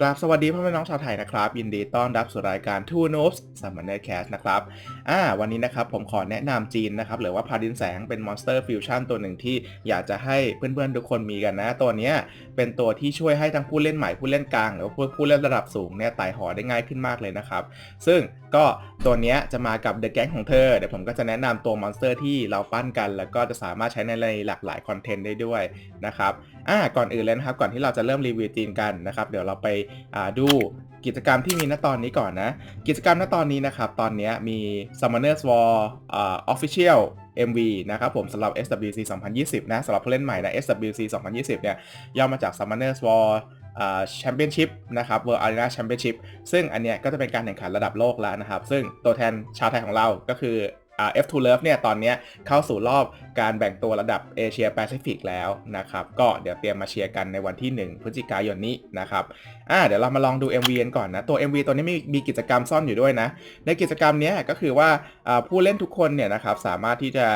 กราบสวัสดีพ่อแม่น้องชาวไทยนะครับ ยินดีต้อนรับสู่รายการ Two Noobs Summoner Cast นะครับอ่าวันนี้นะครับผมขอแนะนำจีนนะครับหรือว่าพาดินแสงเป็นมอนสเตอร์ฟิวชั่นตัวหนึ่งที่อยากจะให้เพื่อนๆทุกคนมีกันนะ ตัวนี้เป็นตัวที่ช่วยให้ทั้งผู้เล่นใหม่ผู้เล่นกลางหรือว่าผู้เล่นระดับสูงเนี่ยไต่หอได้ง่ายขึ้นมากเลยนะครับ ซึ่งก็ตัวเนี้ยจะมากับเดอะแก๊งของเธอ เดี๋ยวผมก็จะแนะนำตัวมอนสเตอร์ที่เราปั้นกัน แล้วก็จะสามารถใช้ในหลากหลายคอนเทนต์ได้ด้วยนะครับอ่าก่อนอื่นเลยนะครับ ก่อนที่เราจะเริ่มรีวิวจีนกันนะครับ เดี๋ยวเราไปอ่าดูกิจกรรมที่มีณตอนนี้ก่อนนะ กิจกรรมณตอนนี้นะครับ ตอนนี้มี Summoners War อ่า Official MV นะครับผมสำหรับ SWC 2020 นะสำหรับผู้เล่นใหม่นะ SWC 2020 เนี่ยย่อมาจาก Summoners War แชมเปี้ยนชิพนะครับ World Arena Championship ซึ่งอันเนี้ยก็จะเป็นการแข่งขันระดับโลกแล้วนะครับ ซึ่งตัวแทนชาวไทยของเราก็คือเอ่า F2 Love เนี่ยตอนนี้เข้าสู่รอบการแบ่งตัวระดับเอเชียแปซิฟิกแล้วนะครับ ก็เดี๋ยวเตรียมมาเชียร์กันในวันที่ 1 พฤศจิกายนนี้นะครับอ่าเดี๋ยวเรามาลองดู MV กันก่อนนะ ตัว MV ตัวนี้มีมีกิจกรรมซ่อนอยู่ด้วยนะ ในกิจกรรมนี้ก็คือว่าผู้เล่นทุกคนเนี่ยนะครับสามารถที่จะ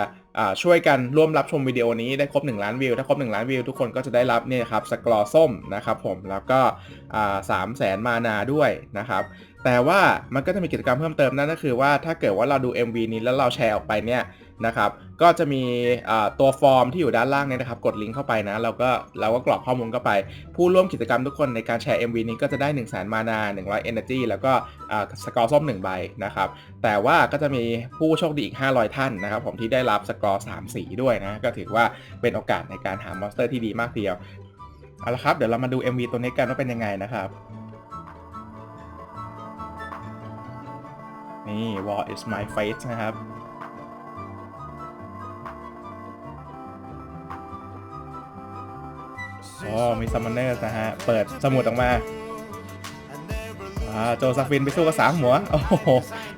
ช่วยกันร่วมรับชมวิดีโอนี้ได้ครบ 1 ล้านวิว ถ้าครบ 1 ล้านวิว ทุกคนก็จะได้รับเนี่ยครับสกรอส้มนะครับผมแล้วก็สามแสนมานาด้วยนะครับ แต่ว่ามันก็จะมีกิจกรรมเพิ่มเติมนั่นก็คือว่าถ้าเกิดว่าเราดู MV นี้แล้วเราแชร์ออกไปเนี่ยนะครับก็จะมีตัวฟอร์มที่อยู่ด้านล่างเนี่ยนะครับกดลิงก์เข้าไปนะเราก็เราก็กรอกข้อมูลเข้าไป ผู้ร่วมกิจกรรมทุกคนในการแชร์ MV นี้ก็จะได้ 1 0 0 0 0 0 มานา 100 Energy แล้วก็สกอร์ส้ม1ใบนะครับแต่ว่าก็จะมีผู้โชคดีอีก 500 ท่านนะครับผมที่ได้รับสกอร์3สีด้วยนะก็ถือว่าเป็นโอกาสในการหามอนสเตอร์ที่ดีมากเดียวเอาละครับเดี๋ยวเรามาดู MV ตัวนี้กันว่าเป็นยังไงนะครับ นี่ War is my fate นะครับ อ๋อ มีซัมมอนเนอร์นะฮะ เปิดสมุดออกมา อ่า โจซาฟินไปสู้กับสามหัว โอ้โห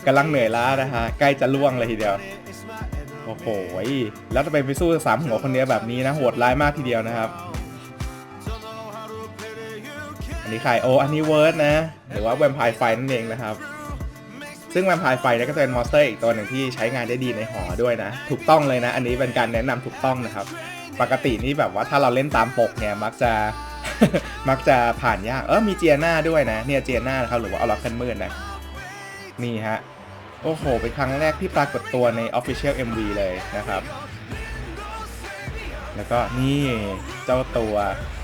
กำลังเหนื่อยล้านะฮะ ใกล้จะล่วงเลยทีเดียว โอ้โห แล้วจะไปไปสู้กับสามหัวคนเดียวแบบนี้นะ โหดร้ายมากทีเดียวนะครับอันนี้ใครโออันนี้เวิร์ดนะ หรือว่าแวมไพร์ไฟนั่นเองนะครับ ซึ่งแวมไพร์ไฟเนี่ยก็จะเป็นมอนสเตอร์อีกตัวหนึ่งที่ใช้งานได้ดีในหอด้วยนะ ถูกต้องเลยนะ อันนี้เป็นการแนะนำถูกต้องนะครับ ปกตินี่แบบว่าถ้าเราเล่นตามปกเนี่ยมักจะมักจะผ่านยาก เออมีเจียนาด้วยนะ เนี่ยเจียนานะครับหรือว่าออร์คันมืดนะนี่ฮะ โอ้โห เป็นครั้งแรกที่ปรากฏตัวใน Official MV เลยนะครับ แล้วก็นี่เจ้าตัว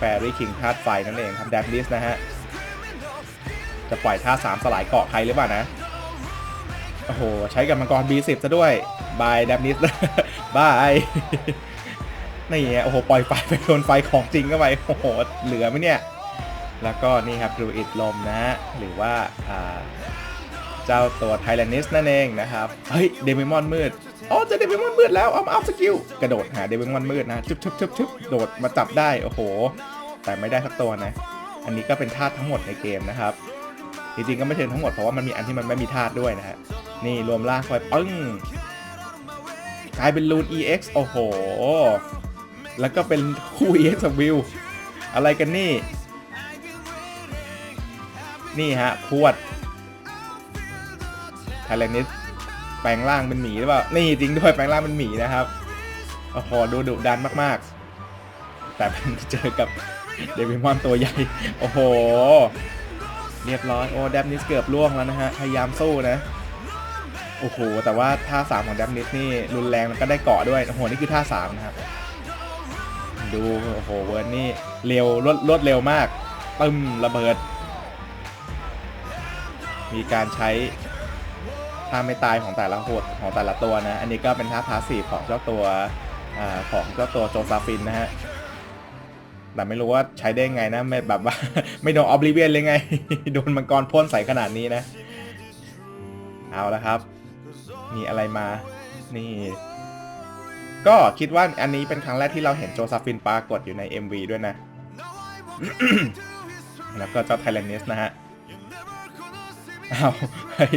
Fairy King ธาตุไฟนั่นเองครับแดนลิสนะฮะ จะปล่อยท่าสามสลายเกาะใครหรือเปล่านะ โอ้โห ใช้กับมังกร B10 ซะด้วยบายแดมนิสบายนี่ไงโอ้โห ปล่อยไฟไปโดนไฟของจริงเข้าไปโอ้โห เหลือไหมเนี่ย แล้วก็นี่ครับดูอิดลมนะหรือว่าเจ้าตัวไทแลนิสนั่นเองนะครับ เฮ้ย เดมิมอนมืดอ๋อเจะเดมิมอนมืดแล้วเอามาอัพสกิลกระโดดหาเดมิมอนมืดนะชึบชึบชึบชึบโดดมาจับได้ โอ้โห แต่ไม่ได้สักตัวนะ อันนี้ก็เป็นธาตุทั้งหมดในเกมนะครับ จริงๆก็ไม่เชิงทั้งหมดเพราะว่ามันมีอันที่มันไม่มีธาตุด้วยนะฮะ นี่รวมล่างคอยปึ้งกลายเป็นลูน EX โอ้โห แล้วก็เป็นคู่ EX กับวิว อะไรกันนี่ นี่ฮะพวดไทเลนิสแปลงร่างเป็นหมีหรือเปล่า นี่จริงด้วยแปลงร่างเป็นหมีนะครับ โอ้โหดูดุดันมากๆ แต่เป็นเจอกับเดวิมอนตัวใหญ่ โอ้โห เรียบร้อย โอ้แดมนิสเกือบล่วงแล้วนะฮะ พยายามสู้นะ โอ้โห แต่ว่าท่าสามของแดมนิสนี่รุนแรงมันก็ได้เกาะด้วย โอ้โห นี่คือท่าสามนะครับ ดู โอ้โห เวิร์นนี่เร็วรวดรวดเร็วมากปึ้มระเบิด มีการใช้ท่าไม่ตายของแต่ละหดของแต่ละตัวนะ อันนี้ก็เป็นท่าพาสซีฟของเจ้าตัวอของเจ้าตัวโจซาฟินนะฮะ แต่ไม่รู้ว่าใช้ได้ไงนะไม่แบบว่า ไม่โดนออบลิเวียนเลยไง โดนมังกรพ่นใส่ขนาดนี้นะ เอาละครับ มีอะไรมา นี่ ก็คิดว่าอันนี้เป็นครั้งแรกที่เราเห็นโจซาฟินปรากฏอยู่ใน MV ด้วยนะ แล้วก็เจ้าไทเลนิสนะฮะ เอาเฮ้ย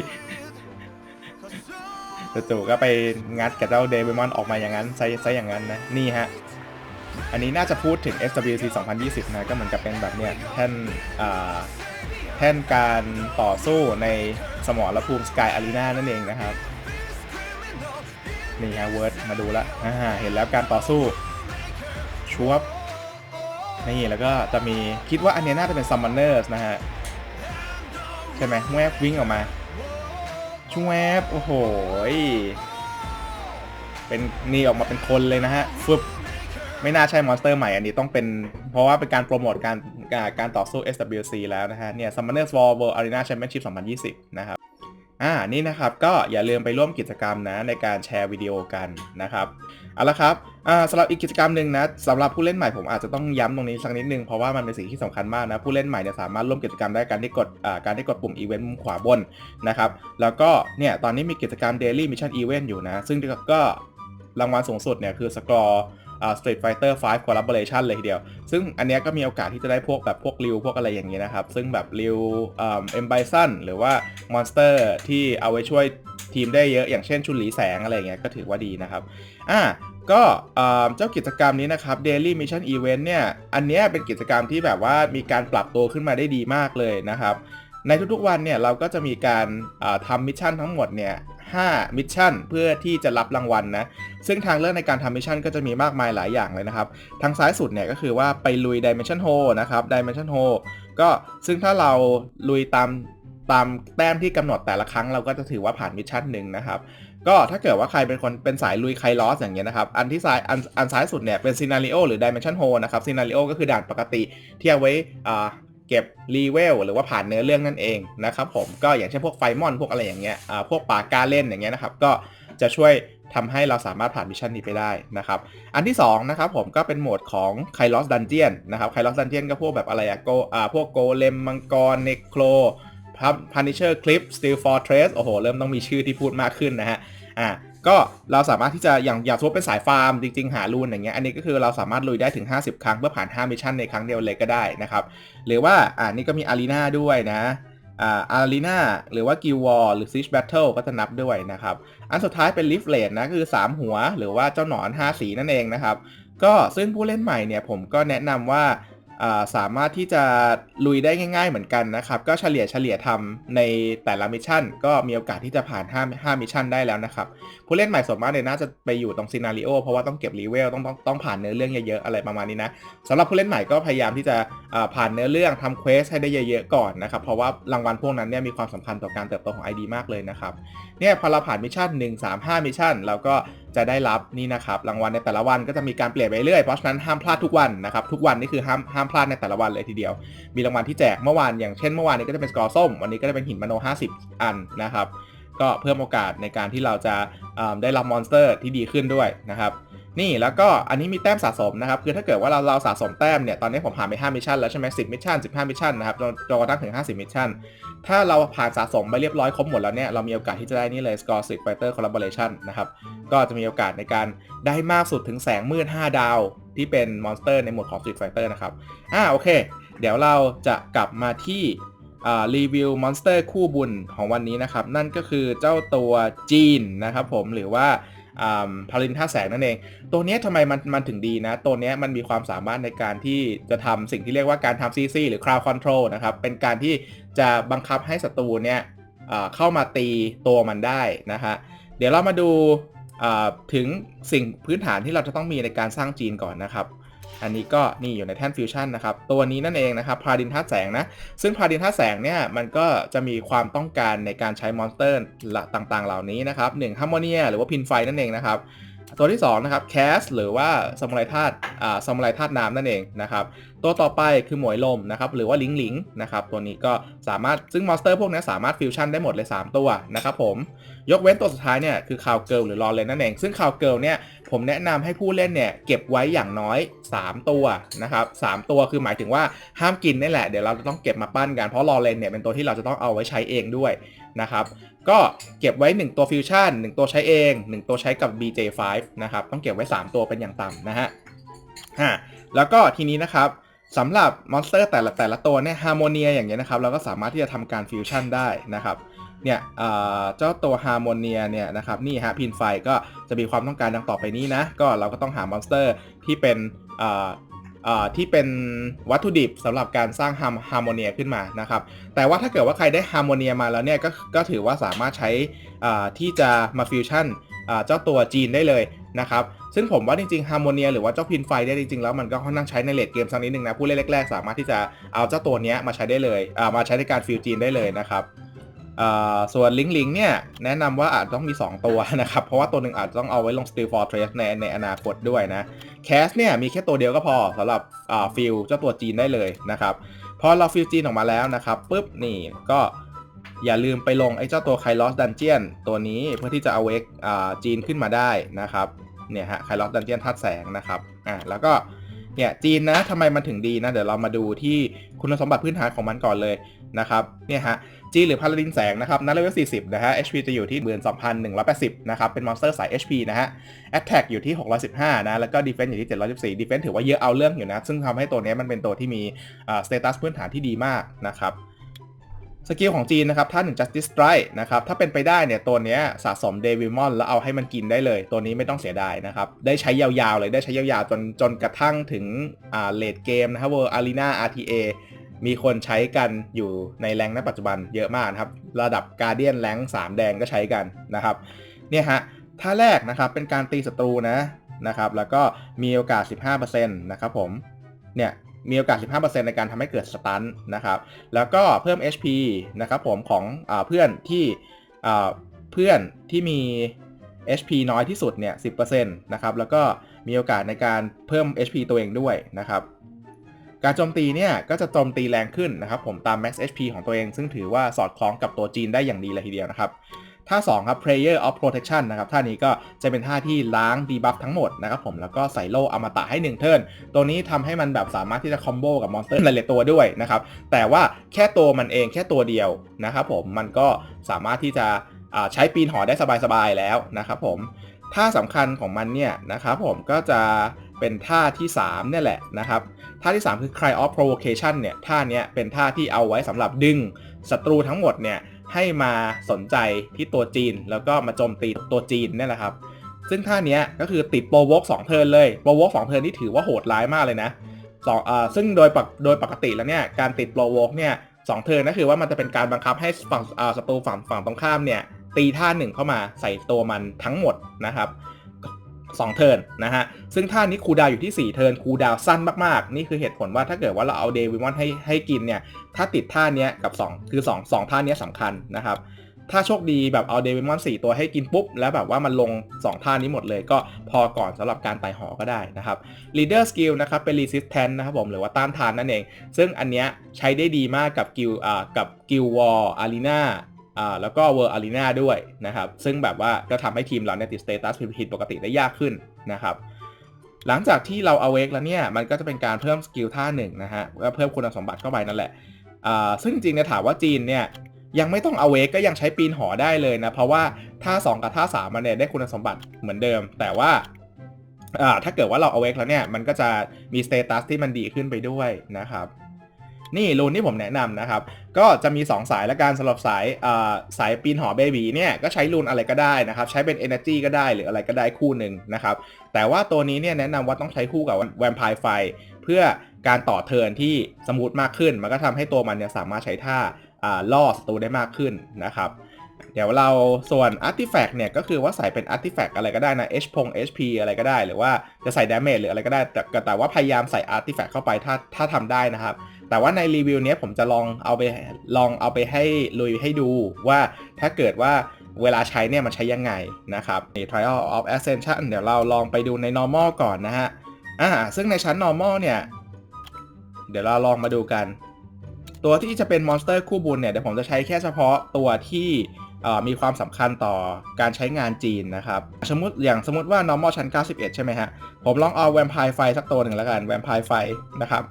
จู่ๆก็ไปงัดกับเจ้าเดวิมอนออกมาอย่างนั้นใช้ใช้อย่างนั้นนะ นี่ฮะ อันนี้น่าจะพูดถึง SWC 2020 นะ ก็เหมือนกับเป็นแบบเนี้ยแท่นแท่นการต่อสู้ในสมรภูมิสกายอารีนานั่นเองนะครับ นี่ฮะเวิร์ดมาดูละเห็นแล้วการต่อสู้ชวบนี่แล้วก็จะมีคิดว่าอันเนี้ยน่าจะเป็น Summoners นะฮะ ใช่ไหมแวบวิ่งออกมาชวบโอ้โหเป็นนี่ออกมาเป็นคนเลยนะฮะฟึบ ไม่น่าใช่มอนสเตอร์ใหม่อันนี้ต้องเป็น เพราะว่าเป็นการโปรโมทการการต่อสู้ SWC แล้วนะฮะเนี่ย Summoners War World Arena Championship 2020 นะครับอ่านี่นะครับก็อย่าลืมไปร่วมกิจกรรมนะในการแชร์วิดีโอกันนะครับเอาละครับอ่าสำหรับอีกกิจกรรมหนึ่งนะสำหรับผู้เล่นใหม่ผมอาจจะต้องย้ำตรงนี้สักนิดนึงเพราะว่ามันเป็นสิ่งที่สำคัญมากนะผู้เล่นใหม่เนี่ยสามารถร่วมกิจกรรมได้การที่กดอ่าการที่กดปุ่มอีเวนต์มุมขวาบนนะครับแล้วก็เนี่ยตอนนี้มีกิจกรรม Daily Mission Event อยู่นะ ซึ่งก็รางวัลสูงสุดเนี่ยคือสกอร์ Street Fighter 5 Collaboration เลยทีเดียว ซึ่งอันเนี้ยก็มีโอกาสที่จะได้พวกแบบพวกริวพวกอะไรอย่างเงี้ยนะครับ ซึ่งแบบริวเอ็มไบซันหรือว่ามอนสเตอร์ที่เอาไว้ช่วยทีมได้เยอะอย่างเช่นชุนหลีแสงอะไรอย่างเงี้ยก็ถือว่าดีนะครับอ่าก็เจ้ากิจกรรมนี้นะครับ Daily Mission Event เนี่ย อันเนี้ยเป็นกิจกรรมที่แบบว่ามีการปรับตัวขึ้นมาได้ดีมากเลยนะครับ ในทุกๆวันเนี่ยเราก็จะมีการทำมิชชั่นทั้งหมดเนี่ย 5มิชชั่นเพื่อที่จะรับรางวัลนะซึ่งทางเลือกในการทำมิชชั่นก็จะมีมากมายหลายอย่างเลยนะครับ ทางซ้ายสุดเนี่ยก็คือว่าไปลุย Dimension Hole นะครับ Dimension Hole ก็ซึ่งถ้าเราลุยตามตามแต้มที่กำหนดแต่ละครั้งเราก็จะถือว่าผ่านมิชชั่นหนึ่งนะครับก็ถ้าเกิดว่าใครเป็นคนเป็นสายลุยใครลอสอย่างเงี้ยนะครับ อันที่ซ้ายอันอันซ้ายสุดเนี่ยเป็นซีนารีโอหรือ Dimension Hole นะครับซีนารีโอก็คือด่านปกติที่เอาไว้อ่า เก็บรีเวลหรือว่าผ่านเนื้อเรื่องนั่นเองนะครับผมก็อย่างเช่นพวกไฟมอนพวกอะไรอย่างเงี้ยอ่าพวกป่ากกาเล่นอย่างเงี้ยนะครับก็จะช่วยทำให้เราสามารถผ่านมิชชั่นนี้ไปได้นะครับ อันที่2นะครับผมก็เป็นโหมดของไคลอสดันเจียนนะครับไคลอสดันเจียนก็พวกแบบอะไรอะโกอ่าพวกโกเลมมังกรเนโครพันนิเชอร์คลิปสตีลฟอร์เทรสโอ้โห เริ่มต้องมีชื่อที่พูดมากขึ้นนะฮะอ่า ก็เราสามารถที่จะอย่างอย่างสมมติเป็นสายฟาร์มจริงๆหารูนอย่างเงี้ยอันนี้ก็คือเราสามารถลุยได้ถึง 50 ครั้งเพื่อผ่าน 5 มิชชั่นในครั้งเดียวเลยก็ได้นะครับหรือว่าอ่านี่ก็มีอารีนาด้วยนะอ่าอารีนาหรือว่ากิลวอลหรือซิชแบทเทิลก็จะนับด้วยนะครับ อันสุดท้ายเป็นลิฟเลนนะคือ 3 หัว หรือว่าเจ้าหนอน 5 สีนั่นเองนะครับ ก็ซึ่งผู้เล่นใหม่เนี่ยผมก็แนะนำว่า สามารถที่จะลุยได้ง่าย ๆ เหมือนกันนะครับ ก็เฉลี่ยเฉลี่ยทำในแต่ละมิชชั่น ก็มีโอกาสที่จะผ่าน 5 5มิชชั่นได้แล้วนะครับ ผู้เล่นใหม่ส่วนมากเนี่ยน่าจะไปอยู่ตรงซีนารีโอเพราะว่าต้องเก็บรีเวลต้องต้องต้องผ่านเนื้อเรื่องเยอะๆอะไรประมาณนี้นะสำหรับผู้เล่นใหม่ก็พยายามที่จะผ่านเนื้อเรื่องทำเควสให้ได้เยอะๆก่อนนะครับเพราะว่ารางวัลพวกนั้นเนี่ยมีความสำคัญต่อการเติบโตของ ID มากเลยนะครับเนี่ยพอเราผ่านมิชชั่น1 3 5มิชชั่นเราก็ จะได้รับนี่นะครับรางวัลในแต่ละวันก็จะมีการเปลี่ยนไปเรื่อยเพราะฉะนั้นห้ามพลาดทุกวันนะครับทุกวันนี่คือห้ามห้ามพลาดในแต่ละวันเลยทีเดียว มีรางวัลที่แจกเมื่อวานอย่างเช่นเมื่อวานนี้ก็จะเป็นสกอร์ส้มวันนี้ก็จะเป็นหินมโน 50 อันนะครับ ก็เพิ่มโอกาสในการที่เราจะได้รับมอนสเตอร์ที่ดีขึ้นด้วยนะครับ นี่แล้วก็อันนี้มีแต้มสะสมนะครับ คือถ้าเกิดว่าเราเราสะสมแต้มเนี่ยตอนนี้ผมผ่านไป5มิชชั่นแล้วใช่ไหม10มิชชั่น15มิชชั่นนะครับจนกระทั่งถึง 50มิชชั่นถ้าเราผ่านสะสมไปเรียบร้อยครบหมดแล้วเนี่ยเรามีโอกาสที่จะได้นี่เลย Score Street Fighter Collaboration นะครับก็จะมีโอกาสในการได้มากสุดถึงแสงมืด 5 ดาว ที่เป็นมอนสเตอร์ในหมวดของ Street Fighter นะครับอ่าโอเค เดี๋ยวเราจะกลับมาที่รีวิวมอนสเตอร์คู่บุญของวันนี้นะครับนั่นก็คือเจ้าตัวจีนนะครับผมหรือว่า พาลินท่าแสงนั่นเอง ตัวนี้ทำไมมันมันถึงดีนะ ตัวนี้มันมีความสามารถในการที่จะทำสิ่งที่เรียกว่าการทำซีซีหรือ crowd control นะครับ เป็นการที่จะบังคับให้ศัตรูเนี่ยเข้ามาตีตัวมันได้นะฮะ เดี๋ยวเรามาดูถึงสิ่งพื้นฐานที่เราจะต้องมีในการสร้างจีนก่อนนะครับ อันนี้ก็นี่อยู่ในแท่นฟิวชั่นนะครับ ตัวนี้นั่นเองนะครับพาดินท่าแสงนะ ซึ่งพาดินท่าแสงเนี่ยมันก็จะมีความต้องการในการใช้มอนสเตอร์ต่างๆ เหล่านี้นะครับหนึ่งฮาร์โมเนียหรือว่าพินไฟนั่นเองนะครับ ตัวที่2นะครับแคสหรือว่าสมุไรธาตุอ่าสมุไรธาตุน้ำนั่นเองนะครับตัวต่อไปคือหมวยลมนะครับหรือว่าลิงลิงนะครับตัวนี้ก็สามารถซึ่งมอนสเตอร์พวกนี้สามารถฟิวชั่นได้หมดเลย 3 ตัวนะครับผมยกเว้นตัวสุดท้ายเนี่ยคือคาวเกิลหรือลอเรนนั่นเอง ซึ่งคาวเกิลเนี่ยผมแนะนำให้ผู้เล่นเนี่ยเก็บไว้อย่างน้อย 3 ตัวนะครับ3ตัวคือหมายถึงว่าห้ามกินนี่แหละเดี๋ยวเราจะต้องเก็บมาปั้นกันเพราะลอเรนเนี่ยเป็นตัวที่เราจะต้องเอาไว้ใช้เองด้วยนะครับ ก็เก็บไว้ 1 ตัวฟิวชั่น1ตัวใช้เอง 1 ตัวใช้กับ BJ5 นะครับต้องเก็บไว้ 3 ตัวเป็นอย่างต่ำนะฮะฮะแล้วก็ทีนี้นะครับสำหรับมอนสเตอร์แต่ละแต่ละตัวเนี่ยฮาร์โมเนียอย่างเงี้ยนะครับเราก็สามารถที่จะทำการฟิวชั่นได้นะครับเนี่ยเจ้าตัวฮาร์โมเนียเนี่ยนะครับนี่ฮะพินไฟก็จะมีความต้องการดังต่อไปนี้นะ ก็เราก็ต้องหามอนสเตอร์ที่เป็น ที่เป็นวัตถุดิบสำหรับการสร้างฮาร์โมเนียขึ้นมานะครับ แต่ว่าถ้าเกิดว่าใครได้ฮาร์โมเนียมาแล้วเนี่ยก็ก็ถือว่าสามารถใช้ที่จะมาฟิวชั่นเจ้าตัวจีนได้เลยนะครับซึ่งผมว่าจริงๆฮาร์โมเนียหรือว่าเจ้าพินไฟเนี่ยจริงๆแล้วมันก็ค่อนข้างใช้ในเลดเกมสักนิดนึงนะผู้เล่นแรกๆ สามารถที่จะเอาเจ้าตัวนี้มาใช้ได้เลยมาใช้ในการฟิวจีนได้เลยนะครับ ส่วนลิงลิงเนี่ยแนะนำว่าอาจต้องมี 2 ตัวนะครับ เพราะว่าตัวหนึ่งอาจต้องเอาไว้ลง Steel Fortress ในในอนาคตด้วยนะแคสเนี่ยมีแค่ตัวเดียวก็พอสำหรับฟิลเจ้าตัวจีนได้เลยนะครับพอเราฟิลจีนออกมาแล้วนะครับปุ๊บนี่ก็อย่าลืมไปลงไอ้เจ้าตัวไคลอสดันเจียนตัวนี้เพื่อที่จะเอาเวกจีนขึ้นมาได้นะครับเนี่ยฮะไคลอสดันเจียนธาตุแสงนะครับอ่าแล้วก็เนี่ยจีนนะทำไมมันถึงดีนะ เดี๋ยวเรามาดูที่คุณสมบัติพื้นฐานของมันก่อนเลยนะครับเนี่ยฮะ จีหรือพาราดินแสงนะครับนัดเลเวล40 นะฮะ HP จะอยู่ที่ 12,180 นะครับ เป็นมอนสเตอร์สาย HP นะฮะ Attack อยู่ที่ 615 นะ แล้วก็ Defense อยู่ที่ 714 Defense ถือว่าเยอะเอาเรื่องอยู่นะ ซึ่งทำให้ตัวนี้มันเป็นตัวที่มีอ่า status พื้นฐานที่ดีมากนะครับสกิลของจีนนะครับ ถ้า1 justice strike นะครับ ถ้าเป็นไปได้เนี่ย ตัวนี้สะสมเดวิมอนแล้วเอาให้มันกินได้เลย ตัวนี้ไม่ต้องเสียดายนะครับ ได้ใช้ยาวๆเลย ได้ใช้ยาวๆ จนจนกระทั่งถึงอ่าเลดเกมนะครับ World Arena RTA มีคนใช้กันอยู่ในแรงค์ณปัจจุบันเยอะมากนะครับ ระดับการเดียนแรงค์3แดงก็ใช้กันนะครับ เนี่ยฮะท่าแรกนะครับเป็นการตีศัตรูนะนะครับ แล้วก็มีโอกาส 15%นะครับผมเนี่ยมีโอกาส 15%ในการทำให้เกิดสตันนะครับ แล้วก็เพิ่ม HP นะครับผมของอเพื่อนที่เพื่อนที่มี HP น้อยที่สุดเนี่ย 10%นะครับ แล้วก็มีโอกาสในการเพิ่ม HP ตัวเองด้วยนะครับ การโจมตีเนี่ยก็จะโจมตีแรงขึ้นนะครับผมตาม max HP ของตัวเอง ซึ่งถือว่าสอดคล้องกับตัวจีนได้อย่างดีเลยทีเดียวนะครับท่า2ครับ Prayer of Protection นะครับท่านี้ก็จะเป็นท่าที่ล้างดีบัฟทั้งหมดนะครับผมแล้วก็ใส่โล่อมตะให้1เทิร์นตัวนี้ทำให้มันแบบสามารถที่จะคอมโบกับมอนสเตอร์หลายๆตัวด้วยนะครับแต่ว่าแค่ตัวมันเองแค่ตัวเดียวนะครับผมมันก็สามารถที่จะใช้ปีนหอได้สบายๆแล้วนะครับผมท่าสำคัญของมันเนี่ยนะครับผมก็จะ เป็นท่าที่3เนี่ยแหละนะครับท่าที่ 3 คือ Cry of Provocation เนี่ยท่าเนี้ยเป็นท่าที่เอาไว้สำหรับดึงศัตรูทั้งหมดเนี่ยให้มาสนใจที่ตัวจีน แล้วก็มาโจมตีตัวจีนเนี่ยแหละครับ ซึ่งท่าเนี้ยก็คือติดโปรวกสองเทิร์นเลยโปรวกสองเทิร์นนี่ถือว่าโหดร้ายมากเลยนะสองอ่าซึ่งโดยปกโดยปกติแล้วเนี่ยการติดโปรวกเนี่ยสองเทิร์นก็คือว่ามันจะเป็นการบังคับให้ฝั่งอ่าศัตรูฝั่งฝั่งตรงข้ามเนี่ยตีท่าหนึ่งเข้ามาใส่ตัวมันทั้งหมดนะครับ สองเทิร์นนะฮะ ซึ่งท่านี้คูดาวอยู่ที่ 4 เทิร์นคูดาวสั้นมากๆ นี่คือเหตุผลว่าถ้าเกิดว่าเราเอาเดวิมอนให้ให้กินเนี่ย ถ้าติดท่าเนี้ยกับ 2 คือ 2 2ท่าเนี้ยสำคัญนะครับ ถ้าโชคดีแบบเอาเดวิมอน4 ตัวให้กินปุ๊บ แล้วแบบว่ามันลง 2 ท่านี้หมดเลยก็พอก่อนสำหรับการไต่หอก็ได้นะครับ leader skill นะครับเป็น resistant นะครับผมหรือว่าต้านทานนั่นเอง ซึ่งอันเนี้ยใช้ได้ดีมากกับกิลอ่ากับกิลวอลอารีนา อ่าแล้วก็เวอร์อารีนาด้วยนะครับ ซึ่งแบบว่าก็ทำให้ทีมเราเนี่ยติดสเตตัสผิดปกติได้ยากขึ้นนะครับ หลังจากที่เราเอาเวกแล้วเนี่ย มันก็จะเป็นการเพิ่มสกิลท่าหนึ่งนะฮะก็เพิ่มคุณสมบัติเข้าไปนั่นแหละอ่าซึ่งจริงๆเนี่ยถามว่าจีนเนี่ยยังไม่ต้องเอาเวกก็ยังใช้ปีนหอได้เลยนะ เพราะว่าท่า 2 กับท่า3มันเนี่ยได้คุณสมบัติเหมือนเดิม แต่ว่าอ่าถ้าเกิดว่าเราเอาเวกแล้วเนี่ยมันก็จะมีสเตตัสที่มันดีขึ้นไปด้วยนะครับ นี่รูนที่ผมแนะนำนะครับ ก็จะมี 2 สายละกันสำหรับสายสายปีนหอเบบีเนี่ยก็ใช้รูนอะไรก็ได้นะครับ ใช้เป็น Energy ก็ได้หรืออะไรก็ได้คู่หนึ่งนะครับ แต่ว่าตัวนี้เนี่ยแนะนำว่าต้องใช้คู่กับแวมไพร์ไฟ เพื่อการต่อเทิร์นที่สมูทมากขึ้น มันก็ทำให้ตัวมันเนี่ยสามารถใช้ท่าล่อศัตรูได้มากขึ้นนะครับเดี๋ยวเราส่วนอาร์ติแฟกต์เนี่ยก็คือว่าใส่เป็นอาร์ติแฟกต์อะไรก็ได้นะ H พง HP อะไรก็ได้ หรือว่าจะใส่ damage หรืออะไรก็ได้ แต่แต่ว่าพยายามใส่อาร์ติแฟกต์เข้าไปถ้าถ้าทำได้นะครับ แต่ว่าในรีวิวเนี้ยผมจะลองเอาไปลองเอาไปให้ลุยให้ดูว่าถ้าเกิดว่าเวลาใช้เนี่ยมันใช้ยังไงนะครับใน Trial of Ascension เดี๋ยวเราลองไปดูใน normal ก่อนนะฮะอ่าซึ่งในชั้น normal เนี่ย เดี๋ยวเราลองมาดูกัน ตัวที่จะเป็นมอนสเตอร์คู่บุญเนี่ยเดี๋ยวผมจะใช้แค่เฉพาะตัวที่มีความสำคัญต่อการใช้งานจีนนะครับ สมมติอย่างสมมติว่า normal ชั้น 91 ใช่ไหมฮะ ผมลองเอาแวมไพร์ไฟสักตัวหนึ่งแล้วกันแวมไพร์ไฟนะครับ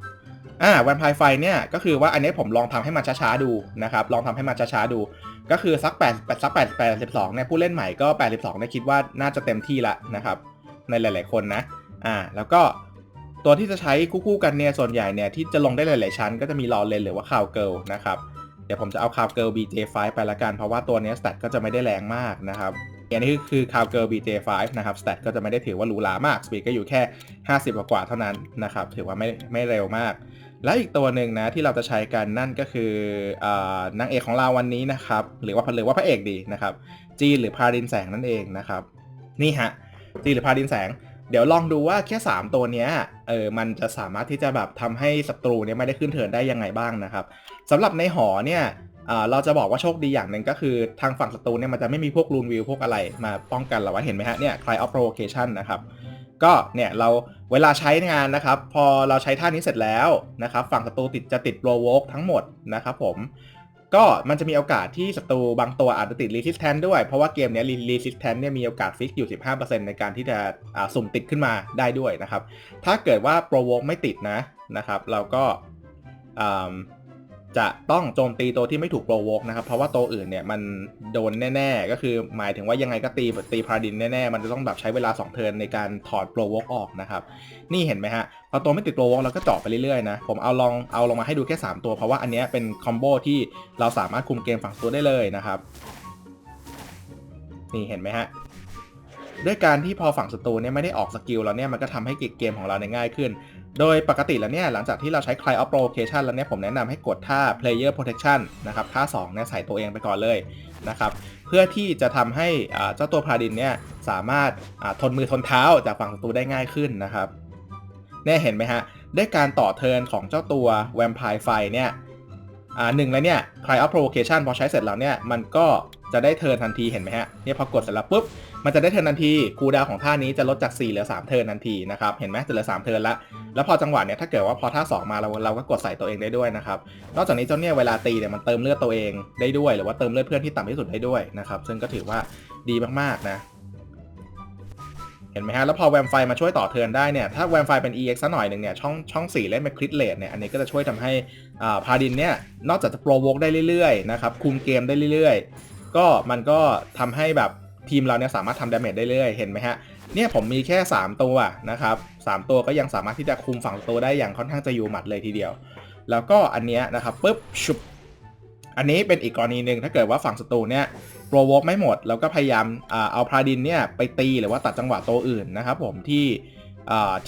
อ่าแวมไพร์ไฟเนี่ยก็คือว่าอันนี้ผมลองทำให้มันช้าๆดูนะครับลองทำให้มันช้าๆดู ก็คือสัก8สัก8 82เนี่ยผู้เล่นใหม่ก็ 82เนี่ยคิดว่าน่าจะเต็มที่ละนะครับในหลาย ๆ คนนะอ่าแล้วก็ตัวที่จะใช้คู่ๆกันเนี่ยส่วนใหญ่เนี่ยที่จะลงได้หลาย ๆ ชั้น ก็จะมีลอเลนหรือว่าคาวเกิลนะครับเดี๋ยวผมจะเอาคาวเกิล BJ5 ไปละกัน เพราะว่าตัวเนี้สแตทก็จะไม่ได้แรงมากนะครับอันนี้คือคาวเกิล BJ5 นะครับสแตทก็จะไม่ได้ถือว่าหรูหรามากสปีดก็อยู่แค่ 50 กว่าเท่านั้นนะครับถือว่าไม่ไม่เร็วมาก และอีกตัวหนึ่งนะที่เราจะใช้กันนั่นก็คืออนางเอกของเราวันนี้นะครับ หรือว่าหรือว่าพระเอกดีนะครับ จีนหรือพาดินแสงนั่นเองนะครับ นี่ฮะจีนหรือพาดินแสง เดี๋ยวลองดูว่าแค่ 3 ตัวเนี้ยเออมันจะสามารถที่จะแบบทำให้ศัตรูเนี่ยไม่ได้ขึ้นเทินได้ยังไงบ้างนะครับสำหรับในหอเนี่ยเราจะบอกว่าโชคดีอย่างหนึ่งก็คือทางฝั่งศัตรูเนี่ยมันจะไม่มีพวกรูนวิวพวกอะไรมาป้องกันเราไว้เห็นไหมฮะเนี่ย cry of provocation นะครับ ก็เนี่ยเราเวลาใช้งานนะครับ พอเราใช้ท่านี้เสร็จแล้วนะครับ ฝั่งศัตรูติดจะติด provoke ทั้งหมดนะครับผมก็มันจะมีโอกาสที่ศัตรูบางตัวอาจจะติด resistance ด้วย เพราะว่าเกมนี้ย resistance เนี่ยมีโอกาสฟิกอยู่ 15%ในการที่จะสุ่มติดขึ้นมาได้ด้วยนะครับ ถ้าเกิดว่า provoke ไม่ติดนะนะครับ เราก็ จะต้องโจมตีตัวที่ไม่ถูก provoke นะครับ เพราะว่าตัวอื่นเนี่ยมันโดนแน่ ๆ ก็คือหมายถึงว่ายังไงก็ตีตีพาดินแน่ๆ มันจะต้องแบบใช้เวลา 2 เทิร์นในการถอด provoke ออกนะครับ นี่เห็นไหมฮะ พอตัวไม่ติด provoke เราก็เจาะไปเรื่อยๆนะ ผมเอาลองเอาลงมาให้ดูแค่ 3 ตัว เพราะว่าอันนี้เป็นคอมโบที่เราสามารถคุมเกมฝั่งตัวได้เลยนะครับ นี่เห็นไหมฮะด้วยการที่พอฝั่งศัตรูเนี่ยไม่ได้ออกสกิลแล้วเนี่ยมันก็ทำให้เกมของเราเนี่ยง่ายขึ้น โดยปกติแล้วเนี่ยหลังจากที่เราใช้ Cry of Provocation แล้วเนี่ยผมแนะนำให้กดท่า Player Protection นะครับท่า2เนี่ยใส่ตัวเองไปก่อนเลยนะครับเพื่อที่จะทำให้อ่าเจ้าตัวพาดินเนี่ยสามารถอ่าทนมือทนเท้าจากฝั่งศัตรูได้ง่ายขึ้นนะครับเนี่ยเห็นไหมฮะด้วยการต่อเทิร์นของเจ้าตัว Vampire ไฟเนี่ยอ่าหนึ่งแล้วเนี่ย Cry of Provocation พอใช้เสร็จแล้วเนี่ยมันก็ จะได้เทิร์นทันทีเห็นไหมฮะเนี่ยพอกดเสร็จแล้วปุ๊บมันจะได้เทิร์นทันทีคูดาวของท่านี้จะลดจาก4เหลือ3เทิร์นทันทีนะครับเห็นไหมจะเหลือ3เทิร์นละแล้วพอจังหวะเนี้ยถ้าเกิดว่าพอท่า2มาเราเราก็กดใส่ตัวเองได้ด้วยนะครับนอกจากนี้เจ้าเนี่ยเวลาตีเนี่ยมันเติมเลือดตัวเองได้ด้วย หรือว่าเติมเลือดเพื่อนที่ต่ำที่สุดได้ด้วยนะครับซึ่งก็ถือว่าดีมากๆนะเห็นไหมฮะ แล้วพอแวมไฟมาช่วยต่อเทิร์นได้เนี่ย ถ้าแวมไฟเป็น EX สักหน่อยหนึ่งเนี่ย ช่องช่อง4เล่นเป็นคริตเลดเนี่ย อันนี้ก็จะช่วยทำให้พาดินเนี่ย นอกจากจะโปรโวกได้เรื่อยๆ นะครับ คุมเกมได้เรื่อย ก็มันก็ทำให้แบบทีมเราเนี่ยสามารถทำดาเมจได้เรื่อยเห็นไหมฮะเนี่ยผมมีแค่ 3 ตัวนะครับ3ตัวก็ยังสามารถที่จะคุมฝั่งตัวได้อย่างค่อนข้างจะอยู่หมัดเลยทีเดียว แล้วก็อันเนี้ยนะครับปุ๊บชุบอันนี้เป็นอีกกรณีหนึ่งถ้าเกิดว่าฝั่งศัตรูเนี่ยโปรโวกไม่หมด แล้วก็พยายามเอาพาดินเนี่ยไปตีหรือว่าตัดจังหวะตัวอื่นนะครับผมที่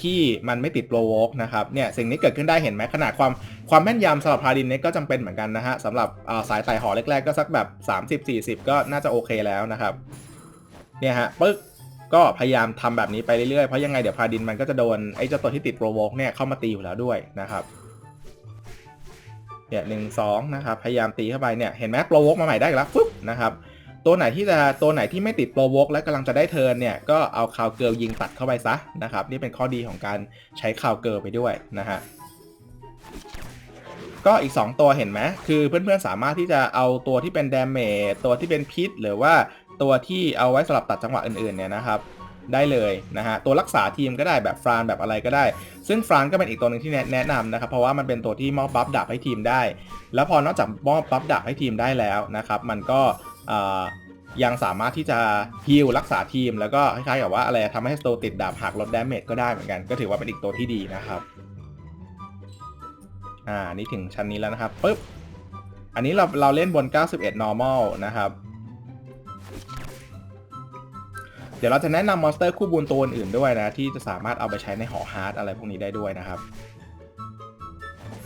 ที่มันไม่ติดโปรโวกนะครับเนี่ยสิ่งนี้เกิดขึ้นได้เห็นไหมขนาดความความแม่นยำสำหรับพาดินเนี่ยก็จำเป็นเหมือนกันนะฮะสำหรับสายไต่หอแรกๆ ก็สักแบบ 30-40 ก็น่าจะโอเคแล้วนะครับเนี่ยฮะปึ๊กก็พยายามทำแบบนี้ไปเรื่อยๆ เพราะยังไงเดี๋ยวพาดินมันก็จะโดนไอ้เจ้าตัวที่ติดโปรโวกเนี่ยเข้ามาตีอยู่แล้วด้วยนะครับเนี่ยหนึ่งสองนะครับพยายามตีเข้าไปเนี่ยเห็นไหมโปรโวกมาใหม่ได้แล้วฟึ๊บนะครับ ตัวไหนที่จะตัวไหนที่ไม่ติดโปรโวกและกำลังจะได้เทิร์นเนี่ยก็เอาคาวเกิลยิงตัดเข้าไปซะนะครับนี่เป็นข้อดีของการใช้คาวเกิลไปด้วยนะฮะก็อีก 2 ตัวเห็นไหมคือเพื่อนๆสามารถที่จะเอาตัวที่เป็นดาเมจตัวที่เป็นพิษ หรือว่าตัวที่เอาไว้สำหรับตัดจังหวะอื่นๆเนี่ยนะครับได้เลยนะฮะตัวรักษาทีมก็ได้แบบฟรานแบบอะไรก็ได้ ซึ่งฟรานก็เป็นอีกตัวหนึ่งที่แนะนำนะครับเพราะว่ามันเป็นตัวที่มอบบัฟดาบให้ทีมได้ แล้วพอนอกจากมอบบัฟดาบให้ทีมได้แล้วนะครับมันก็ ยังสามารถที่จะฮิลรักษาทีม แล้วก็คล้ายๆกับว่าอะไรทำให้สโตติดดาบหักลดดาเมจก็ได้เหมือนกัน ก็ถือว่าเป็นอีกตัวที่ดีนะครับ อ่านี่ถึงชั้นนี้แล้วนะครับปึ๊บอันนี้เราเราเล่นบน 91 normal นะครับ เดี๋ยวเราจะแนะนำมอนสเตอร์คู่บุญตัวอื่นด้วยนะ ที่จะสามารถเอาไปใช้ในหอฮาร์ดอะไรพวกนี้ได้ด้วยนะครับ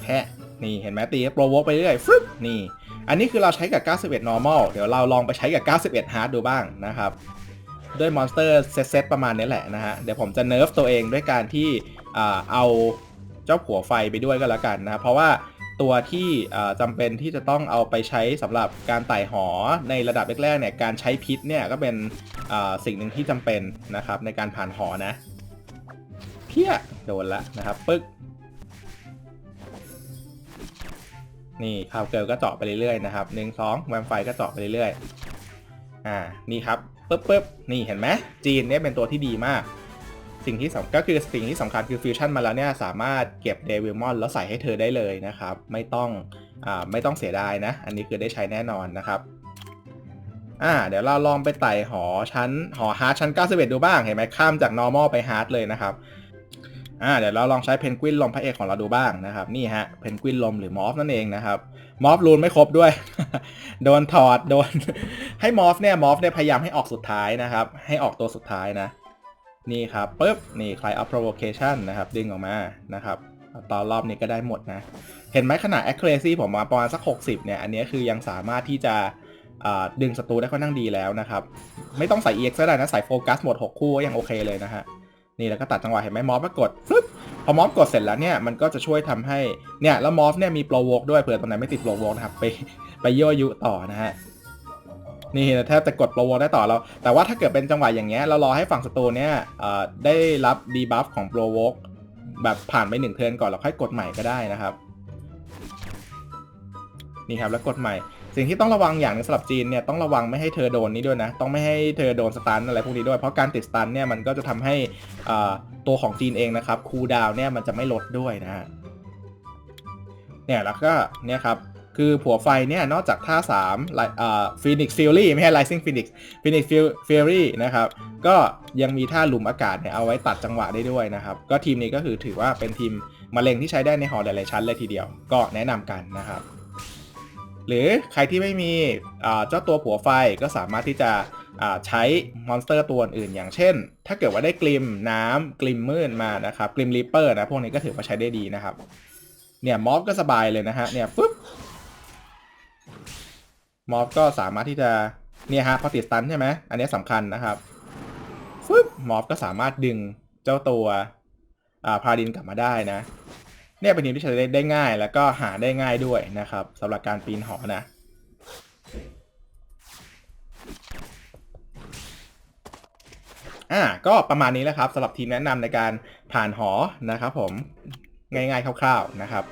แพะนี่เห็นไหมตีโปรโวกไปเรื่อยฟึบนี่ อันนี้คือเราใช้กับ 91 normal เดี๋ยวเราลองไปใช้กับ 91 hard ดูบ้างนะครับ ด้วยมอนสเตอร์เซตประมาณนี้แหละนะฮะ เดี๋ยวผมจะเนิร์ฟตัวเองด้วยการที่เอาเจ้าผัวไฟไปด้วยก็แล้วกันนะ เพราะว่าตัวที่อ่าจำเป็นที่จะต้องเอาไปใช้สำหรับการไต่หอในระดับแรกๆเนี่ย การใช้พิษเนี่ยก็เป็นสิ่งหนึ่งที่จำเป็นนะครับในการผ่านหอนะ เพี้ยโดนละนะครับปึ๊ก นี่คาวเกิลก็เจาะไปเรื่อยๆนะครับหนึ่งสองแวมไฟก็เจาะไปเรื่อยๆอ่านี่ครับปึ๊บปึ๊บนี่เห็นไหมจีนเนี่ยเป็นตัวที่ดีมาก สิ่งที่สำก็คือสิ่งที่สำคัญคือฟิวชั่นมาแล้วเนี่ยสามารถเก็บเดวิลมอนแล้วใส่ให้เธอได้เลยนะครับ ไม่ต้องอ่าไม่ต้องเสียดายนะ อันนี้คือได้ใช้แน่นอนนะครับอ่าเดี๋ยวเราลองไปไต่หอชั้นหอฮาร์ดชั้น 91 ดูบ้างเห็นไหมข้ามจาก normal ไปฮาร์ดเลยนะครับ อ่าเดี๋ยวเราลองใช้เพนกวินลมพระเอกของเราดูบ้างนะครับนี่ฮะเพนกวินลมหรือมอฟนั่นเองนะครับมอฟรูนไม่ครบด้วย โดนถอดโดน ให้มอฟเนี่ยมอฟเนี่ยพยายามให้ออกสุดท้ายนะครับ ให้ออกตัวสุดท้ายนะ นี่ครับปุ๊บนี่ Cry of Provocation นะครับดึงออกมานะครับตอนรอบนี้ก็ได้หมดนะ เห็นไหมขนาด accuracy ผมมาประมาณสัก 60เนี่ยอันนี้คือยังสามารถที่จะดึงศัตรูได้ค่อนข้างดีแล้วนะครับ ไม่ต้องใส่ EX ก็ได้นะใส่โฟกัสหมด 6 คู่ก็ยังโอเคเลยนะฮะ นี่แล้วก็ตัดจังหวะเห็นไหมมอฟก็กดฟึ๊บพอมอฟกดเสร็จแล้วเนี่ยมันก็จะช่วยทำให้เนี่ยแล้วมอฟเนี่ยมีโปรโวกด้วยเผื่อตรงไหนไม่ติดโปรโวกนะครับไปไปยั่วยุต่อนะฮะนี่แทบจะกดโปรโวกได้ต่อแล้วแต่ว่าถ้าเกิดเป็นจังหวะอย่างเงี้ยเรารอให้ฝั่งศัตรูเนี่ยได้รับดีบัฟของโปรโวกแบบผ่านไปหนึ่งเทิร์นก่อนแล้วค่อยกดใหม่ก็ได้นะครับ นี่ครับแล้วกดใหม่ สิ่งที่ต้องระวังอย่างหนึงสำหรับจีนเนี่ยต้องระวังไม่ให้เธอโดนนี้ด้วยนะ ต้องไม่ให้เธอโดนสตันอะไรพวกนี้ด้วย เพราะการติดสตันเนี่ยมันก็จะทำให้ตัวของจีนเองนะครับคูลดาวน์เนี่ยมันจะไม่ลดด้วยนะฮะเนี่ยแล้วก็เนี่ยครับคือผัวไฟเนี่ยนอกจากท่า3ไลอ่าฟีนิกซ์ฟิลลี่ไม่ใช่ไลซิงฟีนิกซ์ฟีนิกซ์ฟิลลี่นะครับก็ยังมีท่าหลุมอากาศเนี่ยเอาไว้ตัดจังหวะได้ด้วยนะครับ ก็ทีมนี้ก็คือถือว่าเป็นทีมมะเร็งที่ใช้ได้ในหอหลายๆชั้นเลยทีเดียว ก็แนะนำกันนะครับ หรือใครที่ไม่มีเจ้าตัวผัวไฟก็สามารถที่จะใช้มอนสเตอร์ตัวอื่นอย่างเช่น ถ้าเกิดว่าได้กลิมน้ำกลิมมืดมานะครับกลิมริปเปอร์นะพวกนี้ก็ถือว่าใช้ได้ดีนะครับ เนี่ยมอฟก็สบายเลยนะฮะเนี่ยปุ๊บมอฟก็สามารถที่จะเนี่ยฮะพอติดตันใช่ไหมอันนี้สำคัญนะครับฟึบมอฟก็สามารถดึงเจ้าตัวพาดินกลับมาได้นะ เนี่ยเป็นทีมที่ใช้ได้ได้ง่าย แล้วก็หาได้ง่ายด้วยนะครับสำหรับการปีนหอนะอ่าก็ประมาณนี้แหละครับสำหรับทีมแนะนำในการผ่านหอนะครับผมง่ายๆคร่าวๆนะครับ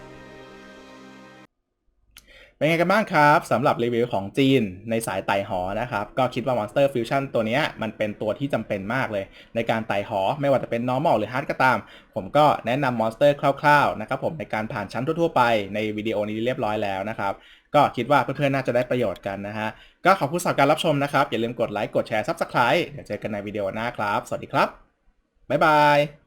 เป็นไงกันบ้างครับสำหรับรีวิวของจีนในสายไต่หอนะครับ ก็คิดว่า Monster Fusion ตัวนี้มันเป็นตัวที่จำเป็นมากเลย ในการไต่หอไม่ว่าจะเป็น normal หรือ hard ก็ตาม ผมก็แนะนำ Monster คร่าวๆนะครับผมในการผ่านชั้นทั่วๆไปในวิดีโอนี้เรียบร้อยแล้วนะครับ ก็คิดว่าเพื่อนๆน่าจะได้ประโยชน์กันนะฮะ ก็ขอบคุณสำหรับการรับชมนะครับ อย่าลืมกดไลค์กดแชร์ Subscribe เดี๋ยวเจอกันในวิดีโอหน้าครับ สวัสดีครับบ๊ายบาย